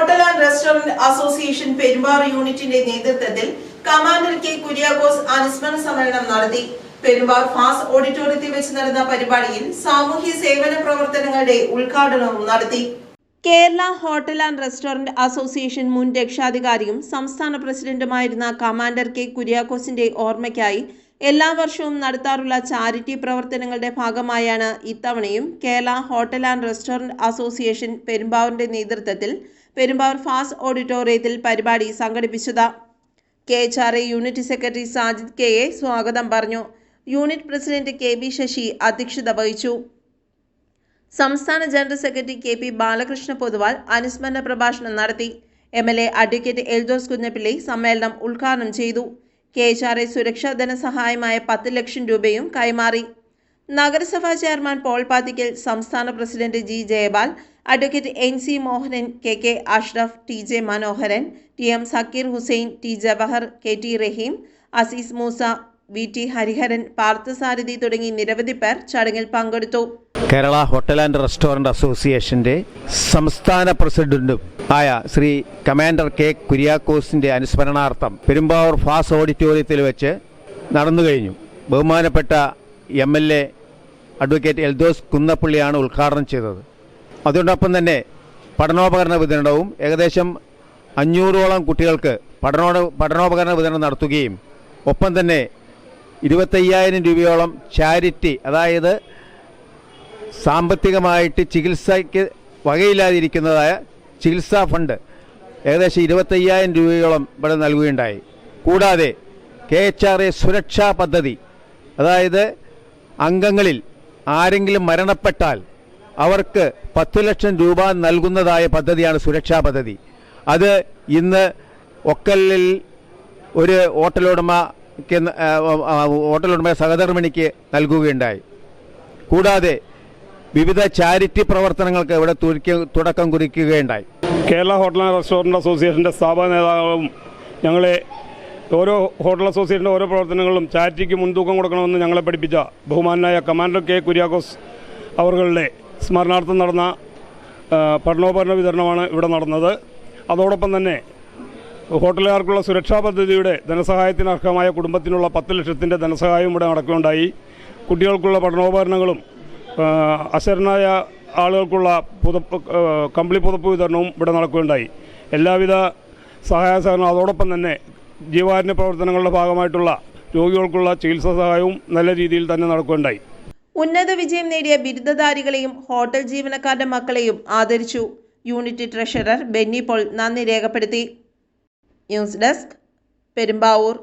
Hotel and restaurant association Perumpara യൂണിറ്റിന്റെ നേതൃത്വത്തിൽ commander K Kuriakose അനുസ്മരണ സമ്മേളനം നടത്തി. പെരുമ്പാർ ഫാസ് ഓഡിറ്റോറിയത്തിൽ വെച്ച് നടന്ന പരിപാടിയിൽ സാമൂഹ്യ സേവന പ്രവർത്തനങ്ങളുടെ ഉദ്ഘാടനവും നടത്തി. Kerala hotel and restaurant association മുൻ രക്ഷാധികാരിയും സംസ്ഥാന പ്രസിഡന്റുമായിരുന്ന കമാൻഡർ കെ കുര്യാക്കോസിന്റെ ഓർമ്മയ്ക്കായി എല്ലാ വർഷവും നടത്താറുള്ള ചാരിറ്റി പ്രവർത്തനങ്ങളുടെ ഭാഗമായാണ് ഇത്തവണയും Kerala hotel and restaurant association പെരുമ്പാവൂരിന്റെ നേതൃത്വത്തിൽ പെരുമ്പാവൂർ ഫാസ് ഓഡിറ്റോറിയത്തിൽ പരിപാടി സംഘടിപ്പിച്ചത്. K H R A unit secretary Sajid K A സ്വാഗതം പറഞ്ഞു. Unit president K B Sasi അധ്യക്ഷത വഹിച്ചു. സംസ്ഥാന general secretary K P Balakrishna Poduval അനുസ്മരണ പ്രഭാഷണം നടത്തി. M L A advocate Eldhose Kunjappilly സമ്മേളനം ഉദ്ഘാടനം ചെയ്തു. കെ എച്ച് ആർ എ സുരക്ഷാ ധനസഹായമായ പത്ത് ലക്ഷം രൂപയും കൈമാറി. നഗരസഭാ ചെയർമാൻ പോൾ പാത്തിക്കൽ സംസ്ഥാന president G Jayapal advocate N C Mohanan K K Ashraf T J Manoharan T M Sakkir Hussain T Jawahar K T Rahim Aziz Moosa V T Hariharan Parthasarathy തുടങ്ങി നിരവധി പേർ ചടങ്ങിൽ പങ്കെടുത്തു. കേരള ഹോട്ടൽ ആൻഡ് റെസ്റ്റോറന്റ് അസോസിയേഷന്റെ സംസ്ഥാന പ്രസിഡന്റും ആയ Shri commander K കുര്യാക്കോസിന്റെ അനുസ്മരണാർത്ഥം പെരുമ്പാവൂർ ഫാസ് ഓഡിറ്റോറിയത്തിൽ വെച്ച് നടന്നു കഴിഞ്ഞു. ബഹുമാനപ്പെട്ട M L A advocate Eldhose കുന്നപ്പള്ളിയാണ് ഉദ്ഘാടനം ചെയ്തത്. അതോടൊപ്പം തന്നെ പഠനോപകരണ വിതരണവും ഏകദേശം അഞ്ഞൂറോളം കുട്ടികൾക്ക് പഠനോ പഠനോപകരണ വിതരണം നടത്തുകയും ഒപ്പം തന്നെ ഇരുപത്തയ്യായിരം രൂപയോളം ചാരിറ്റി അതായത് സാമ്പത്തികമായിട്ട് ചികിത്സയ്ക്ക് വകയില്ലാതിരിക്കുന്നതായ ചികിത്സാ ഫണ്ട് ഏകദേശം ഇരുപത്തയ്യായിരം രൂപയോളം ഇവിടെ നൽകുകയുണ്ടായി. കൂടാതെ കെ എച്ച് ആർ എ സുരക്ഷാ പദ്ധതി അതായത് അംഗങ്ങളിൽ ആരെങ്കിലും മരണപ്പെട്ടാൽ അവർക്ക് പത്ത് ലക്ഷം രൂപ നൽകുന്നതായ പദ്ധതിയാണ് സുരക്ഷാ പദ്ധതി. അത് ഇന്ന് ഒക്കലിൽ ഒരു ഹോട്ടലുടമയ്ക്ക് ഹോട്ടലുടമ സഹധർമ്മിണിക്ക് നൽകുകയുണ്ടായി. കൂടാതെ വിവിധ ചാരിറ്റി പ്രവർത്തനങ്ങൾക്ക് ഇവിടെ തുടക്കം കുറിക്കുകയുണ്ടായി. കേരള ഹോട്ടൽ ആൻഡ് റെസ്റ്റോറന്റ് അസോസിയേഷന്റെ സ്ഥാപക നേതാവും ഞങ്ങളെ ഓരോ ഹോട്ടൽ അസോസിയേഷന്റെ ഓരോ പ്രവർത്തനങ്ങളും ചാരിറ്റിക്ക് മുൻതൂക്കം കൊടുക്കണമെന്ന് ഞങ്ങളെ പഠിപ്പിച്ച ബഹുമാനായ കമാൻഡർ കെ കുര്യാക്കോസ് അവരുടെ സ്മരണാർത്ഥം നടന്ന പഠനോപകരണ വിതരണമാണ് ഇവിടെ നടന്നത്. അതോടൊപ്പം തന്നെ ഹോട്ടലുകാർക്കുള്ള സുരക്ഷാ പദ്ധതിയുടെ ധനസഹായത്തിന് അർഹമായ കുടുംബത്തിനുള്ള പത്ത് ലക്ഷത്തിന്റെ ധനസഹായം ഇവിടെ നടക്കുകയുണ്ടായി കുട്ടികൾക്കുള്ള പഠനോപകരണങ്ങളും അശരണായ ആളുകൾക്കുള്ള പുതപ്പ് കമ്പിളി പുതപ്പ് വിതരണവും ഇവിടെ നടക്കുകയുണ്ടായി. എല്ലാവിധ സഹായ സഹകരണം അതോടൊപ്പം തന്നെ ജീവകാരുണ്യ പ്രവർത്തനങ്ങളുടെ ഭാഗമായിട്ടുള്ള രോഗികൾക്കുള്ള ചികിത്സാ സഹായവും നല്ല രീതിയിൽ തന്നെ നടക്കുകയുണ്ടായി. ഉന്നത വിജയം നേടിയ ബിരുദധാരികളെയും ഹോട്ടൽ ജീവനക്കാരുടെ മക്കളെയും ആദരിച്ചു. യൂണിറ്റ് ട്രഷറർ ബെന്നി പോൾ നന്ദി രേഖപ്പെടുത്തി. News desk Perumbavoor.